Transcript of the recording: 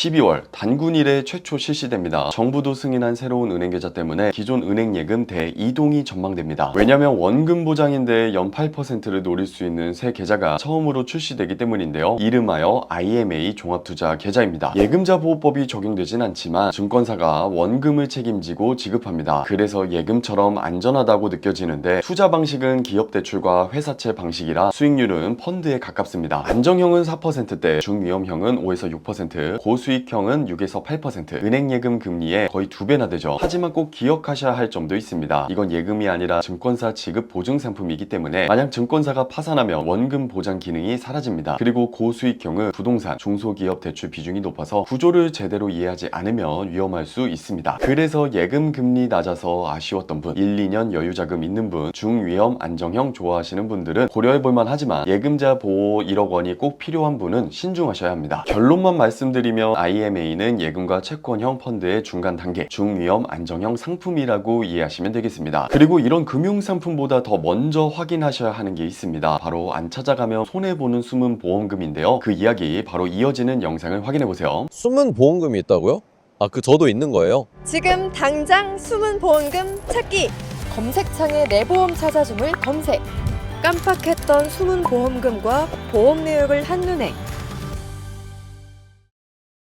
12월 단군 이래 최초 실시됩니다. 정부도 승인한 새로운 은행 계좌 때문에 기존 은행 예금 대이동이 전망됩니다. 왜냐면 원금 보장인데 연 8%를 노릴 수 있는 새 계좌가 처음으로 출시되기 때문인데요. 이름하여 IMA 종합투자 계좌입니다. 예금자 보호법이 적용되진 않지만 증권사가 원금을 책임지고 지급합니다. 그래서 예금처럼 안전하다고 느껴지는데 투자 방식은 기업 대출과 회사채 방식이라 수익률은 펀드에 가깝습니다. 안정형은 4%대, 중위험형은 5에서 6%, 고 수익형은 6에서 8%, 은행 예금 금리의 거의 두 배나 되죠. 하지만 꼭 기억하셔야 할 점도 있습니다. 이건 예금이 아니라 증권사 지급 보증 상품이기 때문에 만약 증권사가 파산하면 원금 보장 기능이 사라집니다. 그리고 고수익형은 부동산, 중소기업 대출 비중이 높아서 구조를 제대로 이해하지 않으면 위험할 수 있습니다. 그래서 예금 금리 낮아서 아쉬웠던 분, 1, 2년 여유 자금 있는 분, 중위험 안정형 좋아하시는 분들은 고려해 볼만 하지만 예금자 보호 1억 원이 꼭 필요한 분은 신중하셔야 합니다. 결론만 말씀드리면 IMA는 예금과 채권형 펀드의 중간 단계, 중위험 안정형 상품이라고 이해하시면 되겠습니다. 그리고 이런 금융 상품보다 더 먼저 확인하셔야 하는 게 있습니다. 바로 안 찾아가면 손해 보는 숨은 보험금인데요. 그 이야기 바로 이어지는 영상을 확인해 보세요. 숨은 보험금이 있다고요? 아, 그 저도 있는 거예요? 지금 당장 숨은 보험금 찾기! 검색창에 내 보험 찾아줌을 검색! 깜빡했던 숨은 보험금과 보험 내역을 한눈에